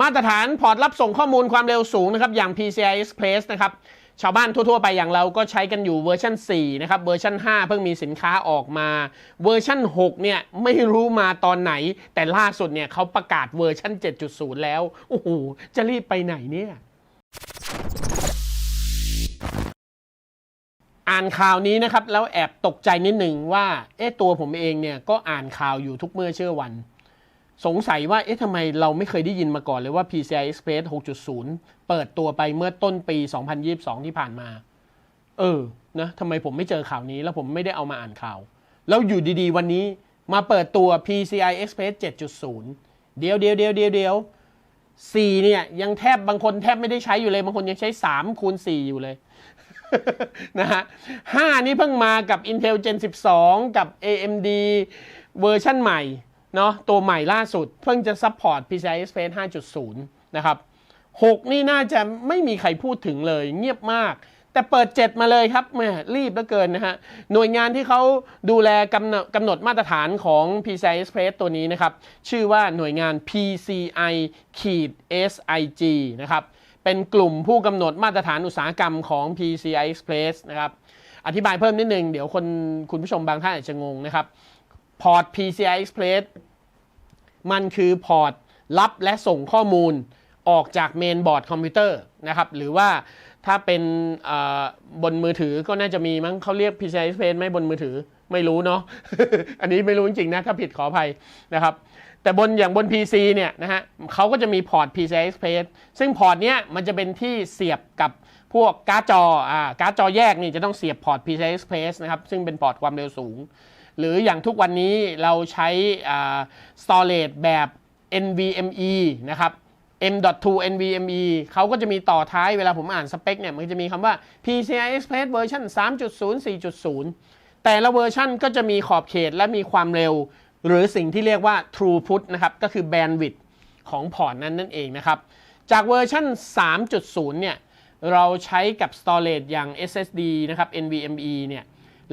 มาตรฐานพอร์ตรับส่งข้อมูลความเร็วสูงนะครับอย่าง PCI Express นะครับชาวบ้านทั่ว ๆ ไปอย่างเราก็ใช้กันอยู่เวอร์ชัน4นะครับเวอร์ชัน5 เพิ่งมีสินค้าออกมา เวอร์ชัน6เนี่ยไม่รู้มาตอนไหน แต่ล่าสุดเนี่ยเขาประกาศเวอร์ชัน7.0 แล้ว โอ้โห จะรีบไปไหนเนี่ย อ่านข่าวนี้นะครับ แล้วแอบตกใจนิดหนึ่งว่าเอ๊ะตัวผมเองเนี่ยก็อ่านข่าวอยู่ทุกเมื่อเชื่อวัน สงสัยว่าเอ๊ะทำไมเราไม่เคยได้ยินมาก่อนเลยว่า PCI Express 6.0 เปิดตัวไปเมื่อต้นปี 2022 ที่ผ่านมา เออนะทำไมผมไม่เจอข่าวนี้แล้วผมไม่ได้เอามาอ่านข่าว แล้วอยู่ดีๆ วันนี้มาเปิดตัว PCI Express 7.0 เดียวเดียวเดียวเดียวเดียว4เนี่ยยังแทบบางคนแทบไม่ได้ใช้อยู่เลย บางคนยังใช้3คูณ4อยู่เลยนะฮะ5นี่เพิ่งมากับ Intel Gen 12 กับ AMD เวอร์ชั่นใหม่ เนาะตัวใหม่ล่าสุด เพิ่งจะซัพพอร์ต PCI Express 5.0 นะครับ 6 นี่น่าจะไม่มีใครพูดถึงเลยเงียบมาก แต่เปิด 7 มาเลยครับแหมรีบเหลือเกินนะฮะ หน่วยงานที่เขาดูแลกำหนดกำหนดมาตรฐานของ PCI Express ตัวนี้นะครับ ชื่อว่าหน่วยงาน PCI SIG นะครับ เป็นกลุ่มผู้กำหนดมาตรฐานอุตสาหกรรมของ PCI Express นะครับอธิบายเพิ่มนิดนึง เดี๋ยวคนคุณผู้ชมบางท่านอาจจะงงนะครับ พอร์ต PCI Express มันคือพอร์ตรับและส่งข้อมูลออกจากเมนบอร์ดคอมพิวเตอร์นะครับหรือว่าถ้าเป็นบนมือถือก็น่าจะมีมั้งเขาเรียก PCI Express ไหมบนมือถือไม่รู้เนาะอันนี้ไม่รู้จริงๆนะ ถ้าผิดขออภัยนะครับ แต่บนอย่างบน PC เนี่ยนะฮะเขาก็จะมีพอร์ต PCI Express ซึ่งพอร์ตเนี้ยมันจะเป็นที่เสียบกับพวกการ์ดจออ่าการ์ดจอแยกนี่จะต้องเสียบพอร์ต PCI Express นะครับ ซึ่งเป็นพอร์ตความเร็วสูง หรืออย่างทุกวันนี้เราใช้ storage แบบ NVMe นะครับ M.2 NVMe เขาก็จะมีต่อท้ายเวลาผมอ่านสเปคเนี่ย มันจะมีคำว่า PCI Express เวอร์ชัน3.0 4.0 แต่ละเวอร์ชันก็จะมีขอบเขตและมีความเร็ว หรือสิ่งที่เรียกว่า throughput นะครับ ก็คือ bandwidth ของพอร์ตนั้นนั่นเองนะครับ จากเวอร์ชัน3.0 เนี่ย เราใช้กับ storage อย่าง SSD นะครับ NVMe เนี่ย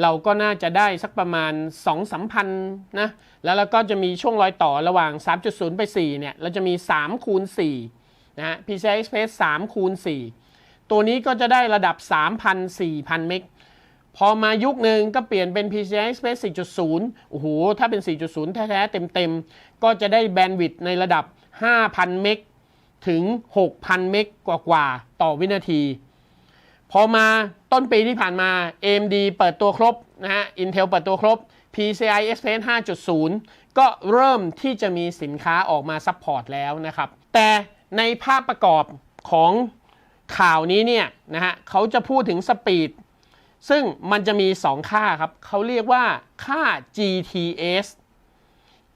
เราก็น่าจะได้สักประมาณ 2 3พันนะแล้วเราก็จะมีช่วงรอยต่อระหว่าง 3.0 ไป 4 เนี่ย เราจะมี 3 คูณ4นะฮะ PCI Express 3 คูณ 4 ตัวนี้ก็จะได้ระดับ 3,000 4,000 เมกพอมายุคหนึ่งก็เปลี่ยนเป็น PCI Express 4.0 โอ้โห ถ้าเป็น 4.0 แท้ ๆ เต็ม ๆ ก็จะได้แบนด์วิดต์ในระดับ 5,000 เมกถึง 6,000 เมกกว่า ๆ ต่อวินาที พอมาต้นปีที่ผ่านมา AMD เปิดตัวครบนะฮะ Intel เปิดตัวครบ PCI Express 5.0 ก็เริ่มที่จะมีสินค้าออกมาซัพพอร์ตแล้วนะครับ แต่ในภาพประกอบของข่าวนี้เนี่ยนะฮะเขาจะพูดถึงสปีดซึ่งมันจะมี 2 ค่าครับ เขาเรียกว่าค่า GTS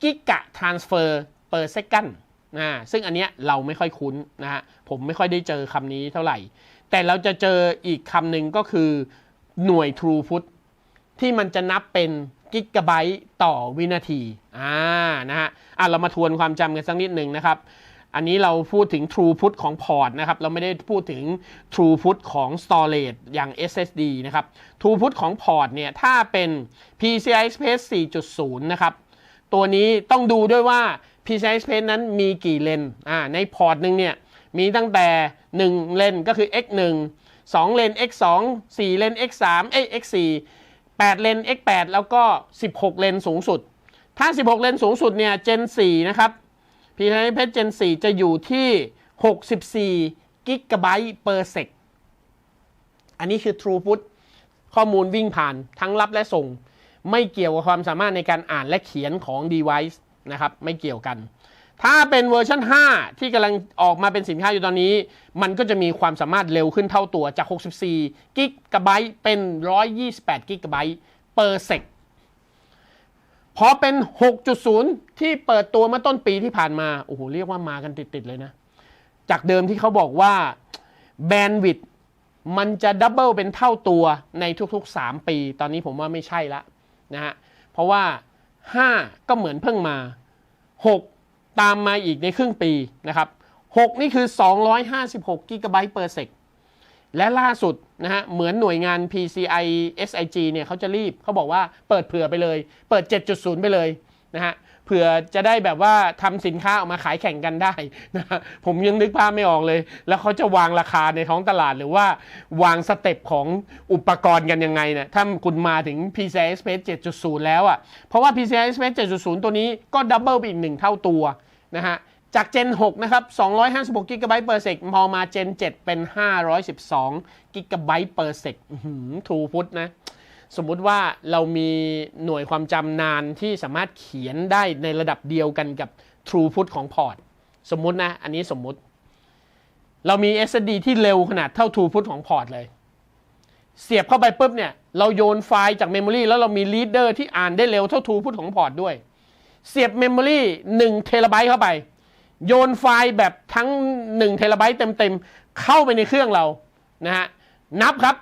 Giga Transfer per second นะซึ่งอันเนี้ยเราไม่ค่อยคุ้นนะฮะผมไม่ค่อยได้เจอคำนี้เท่าไหร่ แต่เราจะเจออีกคำหนึ่งก็คือหน่วย throughput ที่มันจะนับเป็นกิกะไบต์ต่อวินาที อ่า นะฮะ อะ เรามาทวนความจำกันสักนิดหนึ่งนะครับ อันนี้เราพูดถึง throughput ของพอร์ตนะครับ เราไม่ได้พูดถึง throughput ของ storage อย่าง SSD นะครับ throughput ของพอร์ตเนี่ย ถ้าเป็น PCI Express 4.0 นะครับ ตัวนี้ต้องดูด้วยว่า PCI Express นั้นมีกี่เลน อ่า ในพอร์ตหนึ่งเนี่ย มีตั้งแต่ 1 เลนก็คือ x 1 2 เลน x 2 4 เลน x 3เอ้ย x 4 8 เลน x 8แล้วก็ 16 เลนสูงสุด ถ้า 16 เลนสูงสุดเนี่ย Gen 4นะครับ PCIe Gen 4 จะอยู่ที่ 64 กิกะไบต์เปอร์เซกอันนี้คือ throughput ข้อมูลวิ่งผ่านทั้งรับและส่ง ไม่เกี่ยวกับความสามารถในการอ่านและเขียนของ device นะครับ ไม่เกี่ยวกัน ถ้าเป็นเวอร์ชัน5 ที่กำลังออกมาเป็นสินค้าอยู่ตอนนี้ มันก็จะมีความสามารถเร็วขึ้นเท่าตัวจาก 64 กิกะไบต์เป็น 128 กิกะไบต์เปอร์เซกพอเป็น 6.0 ที่เปิดตัวเมื่อต้นปีที่ผ่านมา โอ้โห เรียกว่ามากันติด ๆ เลยนะ จากเดิมที่เขาบอกว่าแบนด์วิดต์มันจะดับเบิลเป็นเท่าตัวในทุก ๆ 3 ปี ตอนนี้ผมว่าไม่ใช่ละนะฮะ เพราะว่า 5 ก็เหมือนเพิ่งมา 6 ตามมาอีกในครึ่งปีนะครับ6นี่คือ 256กิกะไบต์เปอร์เซกและล่าสุดนะฮะเหมือนหน่วยงาน PCI SIG เนี่ยเขาจะรีบเขาบอกว่าเปิดเผื่อไปเลย เปิด 7.0 ไปเลย นะฮะเผื่อจะได้แบบว่าทำสินค้าออกมาขายแข่งกันได้นะฮะผมยังนึกภาพไม่ออกเลย แล้วเขาจะวางราคาในท้องตลาดหรือว่าวางสเต็ปของอุปกรณ์กันยังไงเนี่ยถ้าคุณมาถึง PCI Express 7.0 แล้วอะ่ะเพราะว่า PCI Express 7.0 ตัวนี้ก็ดับเบิลไปอีกหนึ่งเท่าตัวนะฮะจาก Gen 6 นะครับ 256 g b per sec พอมา Gen 7 เป็น 512 g b per sec ทูพุทนะ สมมุติว่าเรามีหน่วยความจำนานที่สามารถเขียนได้ในระดับเดียวกันกับ Throughput ของพอร์ตสมมุตินะ อันนี้สมมุติ เรามี SSD ที่เร็วขนาดเท่า Throughput ของพอร์ตเลย เสียบเข้าไปปุ๊บเนี่ย เราโยนไฟล์จากเมมโมรีแล้วเรามี reader ที่อ่านได้เร็วเท่า Throughput ของพอร์ตด้วย เสียบเมมโมรี1เทราไบต์เข้าไป โยนไฟล์แบบทั้ง1เทราไบต์เต็มๆเข้าไปในเครื่องเรานะฮะนับครับ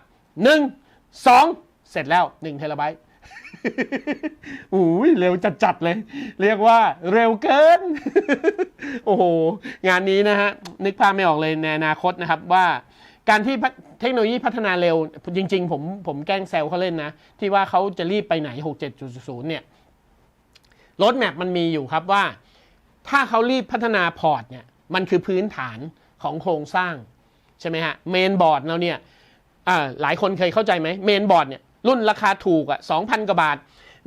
1 2 เสร็จแล้ว1เทราไบต์อุ้ยเร็วจัดๆเลย เรียกว่าเร็วเกิน โอ้โห งานนี้นะฮะ นึกภาพไม่ออกเลยในอนาคตนะครับว่าการที่เทคโนโลยีพัฒนาเร็ว จริง ๆ ผมผมแกล้งแซวเขาเล่นนะ ที่ว่าเขาจะรีบไปไหน 67.0 เนี่ยรถแมพมันมีอยู่ครับว่า ถ้าเขารีบพัฒนาพอร์ตเนี่ยมันคือพื้นฐานของโครงสร้าง ใช่ไหมฮะเมนบอร์ดเราเนี่ยอ่าหลายคนเคยเข้าใจไหมเมนบอร์ดเนี่ย รุ่นราคาถูกอะ2,000กว่าบาท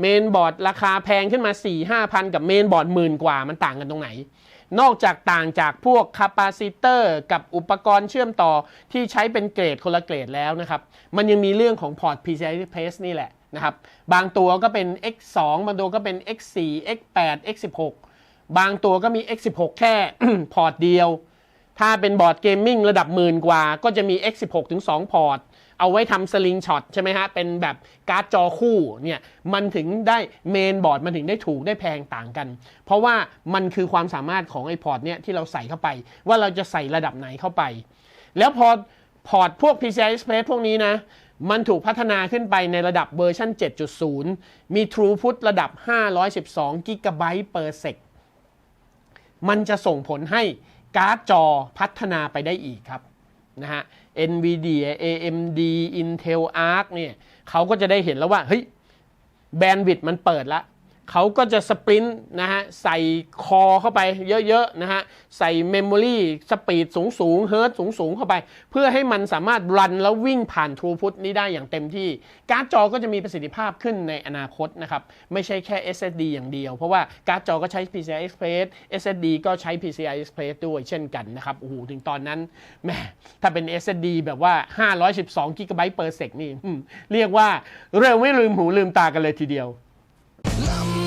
เมนบอร์ดราคาแพงขึ้นมา4 5พันกับเมนบอร์ดหมื่นกว่ามันต่างกันตรงไหน นอกจากต่างจากพวกคาปาซิเตอร์กับอุปกรณ์เชื่อมต่อที่ใช้เป็นเกรดคนละเกรดแล้วนะครับ มันยังมีเรื่องของพอร์ต PCI Express นี่แหละนะครับ บางตัวก็เป็น X2 บางตัวก็เป็น X4 X8 X16 บางตัวก็มี X16 แค่พอร์ตเดียว ถ้าเป็นบอร์ดเกมมิ่งระดับหมื่นกว่าก็จะมี X16 ถึง2พอร์ต เอาไว้ทำสลิงช็อตใช่ไหมฮะ เป็นแบบการ์ดจอคู่เนี่ยมันถึงได้เมนบอร์ดมันถึงได้ถูกได้แพงต่างกัน เพราะว่ามันคือความสามารถของไอพอร์ตเนี่ยที่เราใส่เข้าไป ว่าเราจะใส่ระดับไหนเข้าไป แล้วพอพอร์ตพวก PCI Express พวกนี้นะมันถูกพัฒนาขึ้นไปในระดับเวอร์ชัน7.0 มี Throughput ระดับ 512 g b per sec มันจะส่งผลให้การ์ดจอพัฒนาไปได้อีกครับ นะฮะ NVIDIA AMD Intel Arc เนี่ยเขาก็จะได้เห็นแล้วว่าเฮ้ยแบนด์วิดต์มันเปิดละ เขาก็จะสปรินต์นะฮะใส่คอเข้าไปเยอะๆนะฮะใส่เมมโมรีสปีดสูงๆเฮิร์ตสูงๆเข้าไป เพื่อให้มันสามารถรันแล้ววิ่งผ่าน Throughput นี้ได้อย่างเต็มที่ การ์ดจอก็จะมีประสิทธิภาพขึ้นในอนาคตนะครับไม่ใช่แค่ SSD อย่างเดียว เพราะว่าการ์ดจอก็ใช้ PCI Express SSD ก็ใช้ PCI Express ด้วยเช่นกันนะครับโอ้โหถึงตอนนั้นแหมถ้าเป็น SSD แบบว่า 512 g b per sec นี่อืมเรียกว่าเร็วไม่ลืมหูลืมตากันเลยทีเดียว Love